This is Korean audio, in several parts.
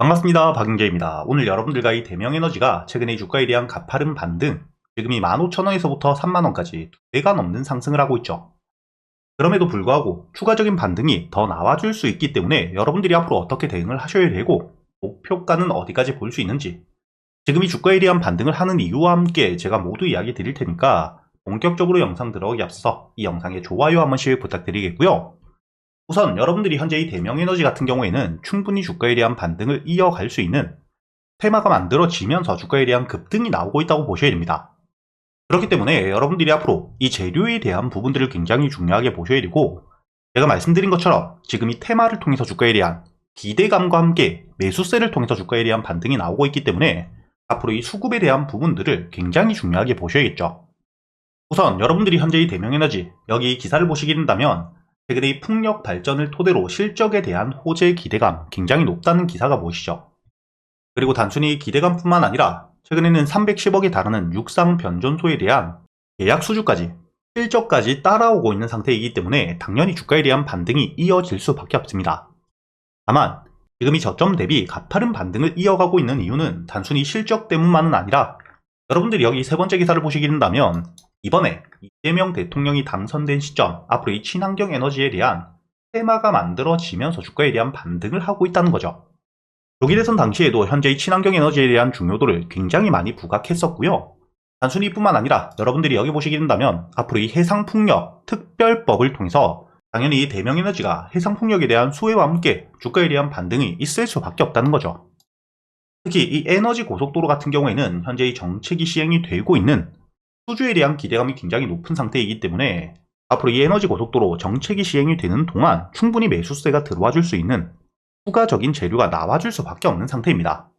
반갑습니다. 박윤재입니다. 오늘 여러분들과 이 대명에너지가 최근에 주가에 대한 가파른 반등, 지금이 15,000원에서부터 3만원까지 두 배가 넘는 상승을 하고 있죠. 그럼에도 불구하고 추가적인 반등이 더 나와줄 수 있기 때문에 여러분들이 앞으로 어떻게 대응을 하셔야 되고 목표가는 어디까지 볼 수 있는지 지금 이 주가에 대한 반등을 하는 이유와 함께 제가 모두 이야기 드릴 테니까 본격적으로 영상 들어가기 앞서 이 영상에 좋아요 한 번씩 부탁드리겠고요. 우선 여러분들이 현재 이 대명에너지 같은 경우에는 충분히 주가에 대한 반등을 이어갈 수 있는 테마가 만들어지면서 주가에 대한 급등이 나오고 있다고 보셔야 됩니다. 그렇기 때문에 여러분들이 앞으로 이 재료에 대한 부분들을 굉장히 중요하게 보셔야 되고 제가 말씀드린 것처럼 지금 이 테마를 통해서 주가에 대한 기대감과 함께 매수세를 통해서 주가에 대한 반등이 나오고 있기 때문에 앞으로 이 수급에 대한 부분들을 굉장히 중요하게 보셔야겠죠. 우선 여러분들이 현재 이 대명에너지 여기 기사를 보시게 된다면 최근에 이 풍력 발전을 토대로 실적에 대한 호재 기대감 굉장히 높다는 기사가 보이시죠. 그리고 단순히 기대감뿐만 아니라 최근에는 310억에 달하는 육상 변전소에 대한 계약 수주까지 실적까지 따라오고 있는 상태이기 때문에 당연히 주가에 대한 반등이 이어질 수밖에 없습니다. 다만 지금 이 저점 대비 가파른 반등을 이어가고 있는 이유는 단순히 실적 때문만은 아니라 여러분들이 여기 세 번째 기사를 보시게 된다면 이번에 이재명 대통령이 당선된 시점 앞으로 이 친환경 에너지에 대한 테마가 만들어지면서 주가에 대한 반등을 하고 있다는 거죠. 독일에선 당시에도 현재 이 친환경 에너지에 대한 중요도를 굉장히 많이 부각했었고요. 단순히 이뿐만 아니라 여러분들이 여기 보시게 된다면 앞으로 이 해상풍력 특별법을 통해서 당연히 이 대명에너지가 해상풍력에 대한 수혜와 함께 주가에 대한 반등이 있을 수밖에 없다는 거죠. 특히 이 에너지 고속도로 같은 경우에는 현재 이 정책이 시행이 되고 있는 수주에 대한 기대감이 굉장히 높은 상태이기 때문에 앞으로 이 에너지 고속도로 정책이 시행이 되는 동안 충분히 매수세가 들어와 줄 수 있는 추가적인 재료가 나와줄 수밖에 없는 상태입니다.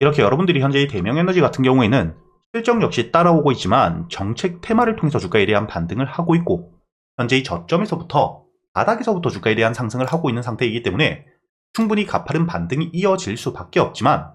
이렇게 여러분들이 현재 이 대명에너지 같은 경우에는 실적 역시 따라오고 있지만 정책 테마를 통해서 주가에 대한 반등을 하고 있고 현재 이 저점에서부터 바닥에서부터 주가에 대한 상승을 하고 있는 상태이기 때문에 충분히 가파른 반등이 이어질 수밖에 없지만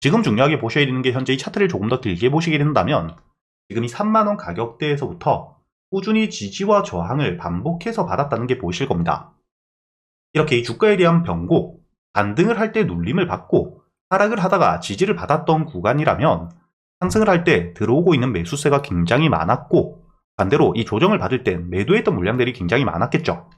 지금 중요하게 보셔야 되는 게 현재 이 차트를 조금 더 길게 보시게 된다면 지금 이 3만원 가격대에서부터 꾸준히 지지와 저항을 반복해서 받았다는 게 보이실 겁니다. 이렇게 이 주가에 대한 변곡, 반등을 할 때 눌림을 받고 하락을 하다가 지지를 받았던 구간이라면 상승을 할 때 들어오고 있는 매수세가 굉장히 많았고 반대로 이 조정을 받을 때 매도했던 물량들이 굉장히 많았겠죠.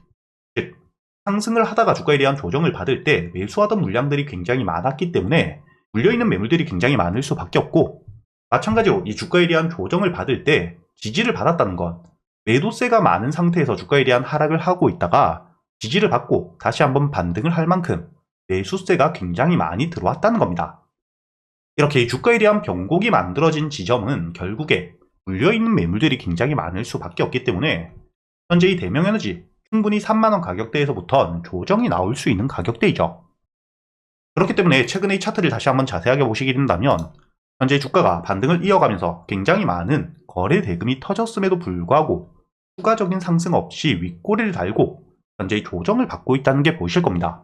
즉, 상승을 하다가 주가에 대한 조정을 받을 때 매수하던 물량들이 굉장히 많았기 때문에 물려있는 매물들이 굉장히 많을 수밖에 없고 마찬가지로 이 주가에 대한 조정을 받을 때 지지를 받았다는 건 매도세가 많은 상태에서 주가에 대한 하락을 하고 있다가 지지를 받고 다시 한번 반등을 할 만큼 매수세가 굉장히 많이 들어왔다는 겁니다. 이렇게 이 주가에 대한 변곡이 만들어진 지점은 결국에 물려있는 매물들이 굉장히 많을 수밖에 없기 때문에 현재 이 대명에너지 충분히 3만원 가격대에서부터 조정이 나올 수 있는 가격대이죠. 그렇기 때문에 최근에 이 차트를 다시 한번 자세하게 보시게 된다면 현재 주가가 반등을 이어가면서 굉장히 많은 거래 대금이 터졌음에도 불구하고 추가적인 상승 없이 윗꼬리를 달고 현재 조정을 받고 있다는 게 보이실 겁니다.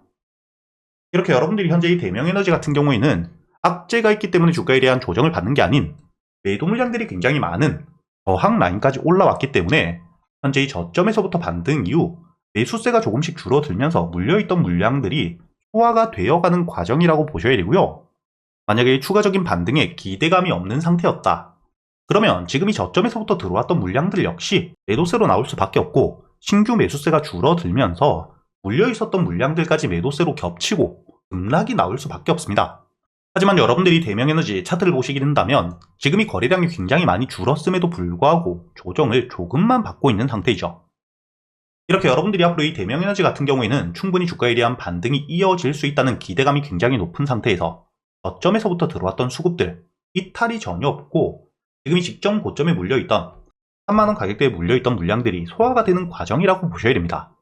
이렇게 여러분들이 현재 이 대명에너지 같은 경우에는 악재가 있기 때문에 주가에 대한 조정을 받는 게 아닌 매도 물량들이 굉장히 많은 저항 라인까지 올라왔기 때문에 현재 이 저점에서부터 반등 이후 매수세가 조금씩 줄어들면서 물려있던 물량들이 소화가 되어가는 과정이라고 보셔야 되고요. 만약에 추가적인 반등에 기대감이 없는 상태였다. 그러면 지금 이 저점에서부터 들어왔던 물량들 역시 매도세로 나올 수밖에 없고 신규 매수세가 줄어들면서 물려 있었던 물량들까지 매도세로 겹치고 급락이 나올 수밖에 없습니다. 하지만 여러분들이 대명에너지 차트를 보시게 된다면 지금 이 거래량이 굉장히 많이 줄었음에도 불구하고 조정을 조금만 받고 있는 상태이죠. 이렇게 여러분들이 앞으로 이 대명에너지 같은 경우에는 충분히 주가에 대한 반등이 이어질 수 있다는 기대감이 굉장히 높은 상태에서 저점에서부터 들어왔던 수급들 이탈이 전혀 없고 지금 이 직전 고점에 물려있던 3만원 가격대에 물려있던 물량들이 소화가 되는 과정이라고 보셔야 됩니다.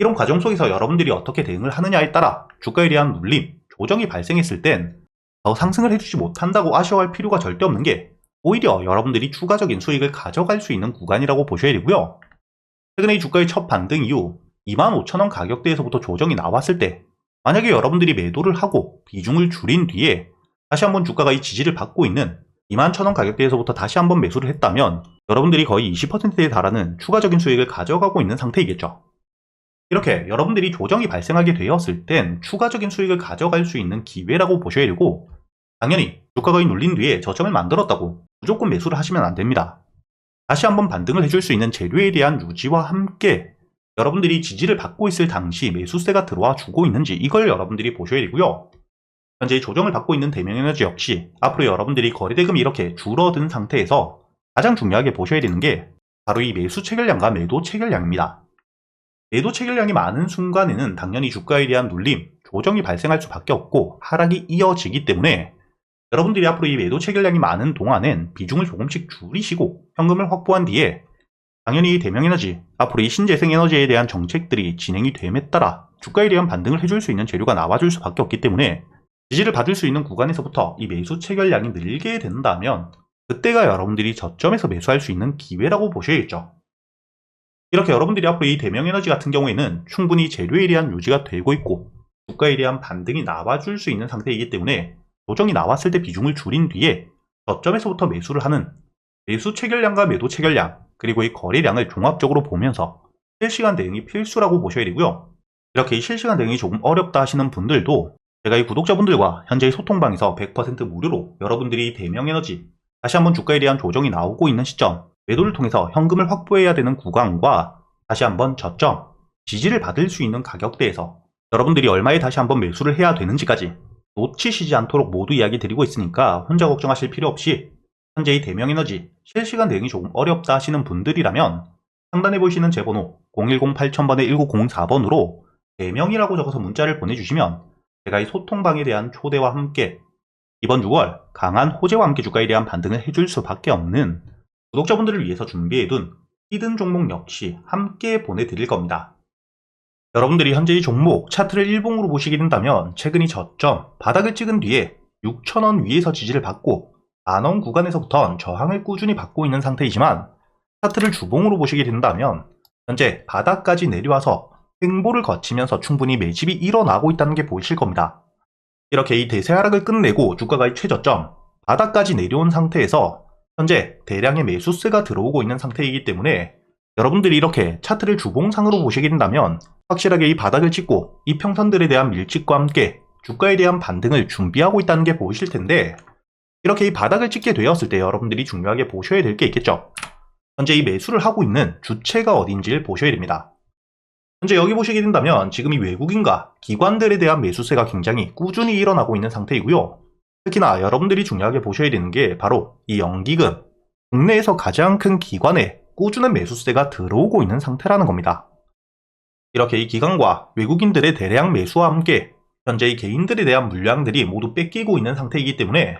이런 과정 속에서 여러분들이 어떻게 대응을 하느냐에 따라 주가에 대한 눌림, 조정이 발생했을 땐 더 상승을 해주지 못한다고 아쉬워할 필요가 절대 없는 게 오히려 여러분들이 추가적인 수익을 가져갈 수 있는 구간이라고 보셔야 되고요. 최근에 이 주가의 첫 반등 이후 25,000원 가격대에서부터 조정이 나왔을 때 만약에 여러분들이 매도를 하고 비중을 줄인 뒤에 다시 한번 주가가 이 지지를 받고 있는 21,000원 가격대에서부터 다시 한번 매수를 했다면 여러분들이 거의 20%에 달하는 추가적인 수익을 가져가고 있는 상태이겠죠. 이렇게 여러분들이 조정이 발생하게 되었을 땐 추가적인 수익을 가져갈 수 있는 기회라고 보셔야 되고 당연히 주가가 눌린 뒤에 저점을 만들었다고 무조건 매수를 하시면 안 됩니다. 다시 한번 반등을 해줄 수 있는 재료에 대한 유지와 함께 여러분들이 지지를 받고 있을 당시 매수세가 들어와 주고 있는지 이걸 여러분들이 보셔야 되고요. 현재 조정을 받고 있는 대명에너지 역시 앞으로 여러분들이 거래대금이 이렇게 줄어든 상태에서 가장 중요하게 보셔야 되는 게 바로 이 매수 체결량과 매도 체결량입니다. 매도 체결량이 많은 순간에는 당연히 주가에 대한 눌림, 조정이 발생할 수밖에 없고 하락이 이어지기 때문에 여러분들이 앞으로 이 매도 체결량이 많은 동안엔 비중을 조금씩 줄이시고 현금을 확보한 뒤에 당연히 이 대명에너지, 앞으로 이 신재생에너지에 대한 정책들이 진행이 됨에 따라 주가에 대한 반등을 해줄 수 있는 재료가 나와줄 수밖에 없기 때문에 지지를 받을 수 있는 구간에서부터 이 매수 체결량이 늘게 된다면 그때가 여러분들이 저점에서 매수할 수 있는 기회라고 보셔야겠죠. 이렇게 여러분들이 앞으로 이 대명에너지 같은 경우에는 충분히 재료에 대한 유지가 되고 있고 주가에 대한 반등이 나와줄 수 있는 상태이기 때문에 조정이 나왔을 때 비중을 줄인 뒤에 저점에서부터 매수를 하는 매수 체결량과 매도 체결량 그리고 이 거래량을 종합적으로 보면서 실시간 대응이 필수라고 보셔야 되고요. 이렇게 이 실시간 대응이 조금 어렵다 하시는 분들도 제가 이 구독자분들과 현재 이 소통방에서 100% 무료로 여러분들이 대명에너지 다시 한번 주가에 대한 조정이 나오고 있는 시점 매도를 통해서 현금을 확보해야 되는 구간과 다시 한번 저점 지지를 받을 수 있는 가격대에서 여러분들이 얼마에 다시 한번 매수를 해야 되는지까지 놓치시지 않도록 모두 이야기 드리고 있으니까 혼자 걱정하실 필요 없이 현재 이 대명에너지 실시간 대응이 조금 어렵다 하시는 분들이라면 상단에 보시는 제 번호 010-8000번에 1904번으로 대명이라고 적어서 문자를 보내주시면 제가 이 소통방에 대한 초대와 함께 이번 6월 강한 호재와 함께 주가에 대한 반등을 해줄 수밖에 없는 구독자분들을 위해서 준비해둔 히든 종목 역시 함께 보내드릴 겁니다. 여러분들이 현재 이 종목 차트를 일봉으로 보시게 된다면 최근 이 저점 바닥을 찍은 뒤에 6천원 위에서 지지를 받고 만원 구간에서부터 저항을 꾸준히 받고 있는 상태이지만 차트를 주봉으로 보시게 된다면 현재 바닥까지 내려와서 횡보를 거치면서 충분히 매집이 일어나고 있다는 게 보이실 겁니다. 이렇게 이 대세 하락을 끝내고 주가가 최저점 바닥까지 내려온 상태에서 현재 대량의 매수세가 들어오고 있는 상태이기 때문에 여러분들이 이렇게 차트를 주봉상으로 보시게 된다면 확실하게 이 바닥을 찍고 이 평선들에 대한 밀집과 함께 주가에 대한 반등을 준비하고 있다는 게 보이실 텐데 이렇게 이 바닥을 찍게 되었을 때 여러분들이 중요하게 보셔야 될 게 있겠죠. 현재 이 매수를 하고 있는 주체가 어딘지를 보셔야 됩니다. 현재 여기 보시게 된다면 지금 이 외국인과 기관들에 대한 매수세가 굉장히 꾸준히 일어나고 있는 상태이고요. 특히나 여러분들이 중요하게 보셔야 되는 게 바로 이 연기금, 국내에서 가장 큰 기관에 꾸준한 매수세가 들어오고 있는 상태라는 겁니다. 이렇게 이 기관과 외국인들의 대량 매수와 함께 현재 이 개인들에 대한 물량들이 모두 뺏기고 있는 상태이기 때문에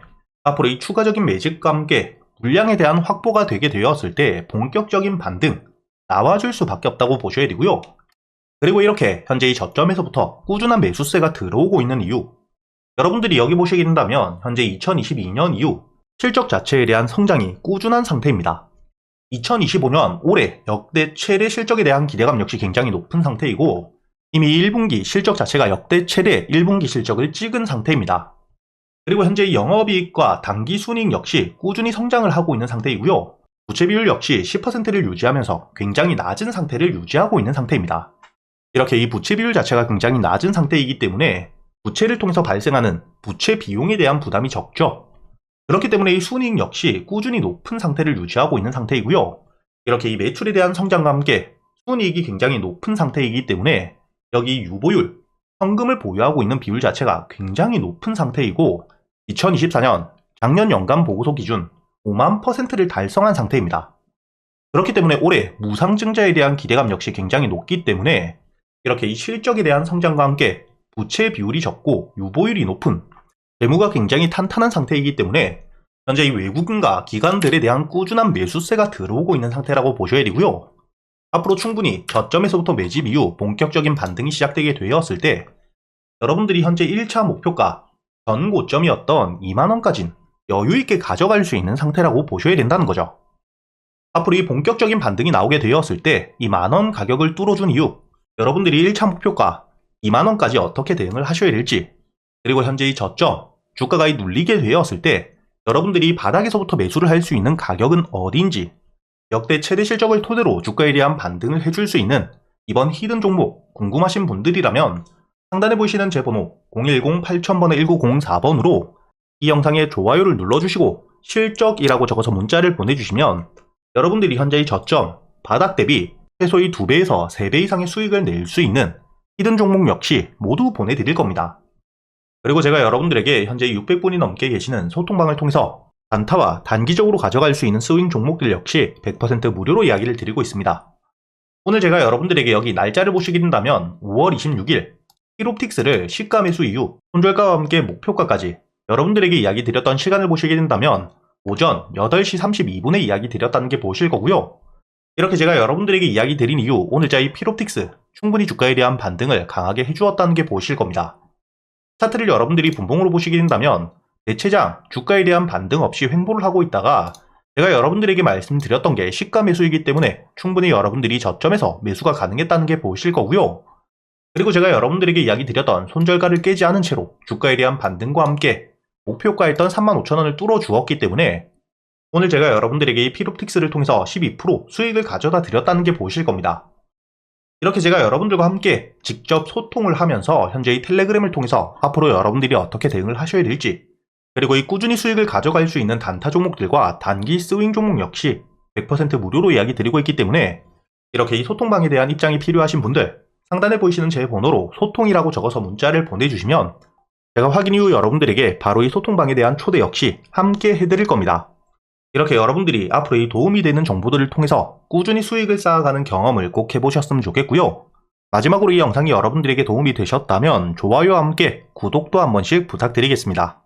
앞으로 이 추가적인 매집과 함께 물량에 대한 확보가 되게 되었을 때 본격적인 반등 나와줄 수밖에 없다고 보셔야 되고요. 그리고 이렇게 현재 이 저점에서부터 꾸준한 매수세가 들어오고 있는 이유 여러분들이 여기 보시게 된다면 현재 2022년 이후 실적 자체에 대한 성장이 꾸준한 상태입니다. 2025년 올해 역대 최대 실적에 대한 기대감 역시 굉장히 높은 상태이고 이미 1분기 실적 자체가 역대 최대 1분기 실적을 찍은 상태입니다. 그리고 현재 영업이익과 당기순이익 역시 꾸준히 성장을 하고 있는 상태이고요. 부채 비율 역시 10%를 유지하면서 굉장히 낮은 상태를 유지하고 있는 상태입니다. 이렇게 이 부채 비율 자체가 굉장히 낮은 상태이기 때문에 부채를 통해서 발생하는 부채 비용에 대한 부담이 적죠. 그렇기 때문에 이 순이익 역시 꾸준히 높은 상태를 유지하고 있는 상태이고요. 이렇게 이 매출에 대한 성장과 함께 순이익이 굉장히 높은 상태이기 때문에 여기 유보율, 현금을 보유하고 있는 비율 자체가 굉장히 높은 상태이고 2024년 작년 연간 보고서 기준 5만 퍼센트를 달성한 상태입니다. 그렇기 때문에 올해 무상증자에 대한 기대감 역시 굉장히 높기 때문에 이렇게 이 실적에 대한 성장과 함께 부채 비율이 적고 유보율이 높은 재무가 굉장히 탄탄한 상태이기 때문에 현재 이 외국인과 기관들에 대한 꾸준한 매수세가 들어오고 있는 상태라고 보셔야 되고요. 앞으로 충분히 저점에서부터 매집 이후 본격적인 반등이 시작되게 되었을 때 여러분들이 현재 1차 목표가 전 고점이었던 2만원까진 여유있게 가져갈 수 있는 상태라고 보셔야 된다는 거죠. 앞으로 이 본격적인 반등이 나오게 되었을 때 이 만원 가격을 뚫어준 이후 여러분들이 1차 목표가 2만원까지 어떻게 대응을 하셔야 될지 그리고 현재 이 저점 주가가 이 눌리게 되었을 때 여러분들이 바닥에서부터 매수를 할 수 있는 가격은 어디인지 역대 최대 실적을 토대로 주가에 대한 반등을 해줄 수 있는 이번 히든 종목 궁금하신 분들이라면 상단에 보이시는 제 번호 010-8000번에 1904번으로 이 영상에 좋아요를 눌러주시고 실적이라고 적어서 문자를 보내주시면 여러분들이 현재의 저점, 바닥 대비 최소의 2배에서 3배 이상의 수익을 낼 수 있는 히든 종목 역시 모두 보내드릴 겁니다. 그리고 제가 여러분들에게 현재 600분이 넘게 계시는 소통방을 통해서 단타와 단기적으로 가져갈 수 있는 스윙 종목들 역시 100% 무료로 이야기를 드리고 있습니다. 오늘 제가 여러분들에게 여기 날짜를 보시게 된다면 5월 26일 히롭틱스를 시가 매수 이후 손절가와 함께 목표가까지 여러분들에게 이야기 드렸던 시간을 보시게 된다면 오전 8시 32분에 이야기 드렸다는 게 보실 거고요. 이렇게 제가 여러분들에게 이야기 드린 이후 오늘자 이 피롭틱스 충분히 주가에 대한 반등을 강하게 해주었다는 게 보실 겁니다. 차트를 여러분들이 분봉으로 보시게 된다면 대체장 주가에 대한 반등 없이 횡보를 하고 있다가 제가 여러분들에게 말씀드렸던 게 시가 매수이기 때문에 충분히 여러분들이 저점에서 매수가 가능했다는 게 보실 거고요. 그리고 제가 여러분들에게 이야기 드렸던 손절가를 깨지 않은 채로 주가에 대한 반등과 함께 목표가였던 35,000원을 뚫어 주었기 때문에 오늘 제가 여러분들에게 이 피롭틱스를 통해서 12% 수익을 가져다 드렸다는 게 보실 겁니다. 이렇게 제가 여러분들과 함께 직접 소통을 하면서 현재 이 텔레그램을 통해서 앞으로 여러분들이 어떻게 대응을 하셔야 될지 그리고 이 꾸준히 수익을 가져갈 수 있는 단타 종목들과 단기 스윙 종목 역시 100% 무료로 이야기 드리고 있기 때문에 이렇게 이 소통방에 대한 입장이 필요하신 분들 상단에 보이시는 제 번호로 소통이라고 적어서 문자를 보내주시면 제가 확인 이후 여러분들에게 바로 이 소통방에 대한 초대 역시 함께 해드릴 겁니다. 이렇게 여러분들이 앞으로 이 도움이 되는 정보들을 통해서 꾸준히 수익을 쌓아가는 경험을 꼭 해보셨으면 좋겠고요. 마지막으로 이 영상이 여러분들에게 도움이 되셨다면 좋아요와 함께 구독도 한 번씩 부탁드리겠습니다.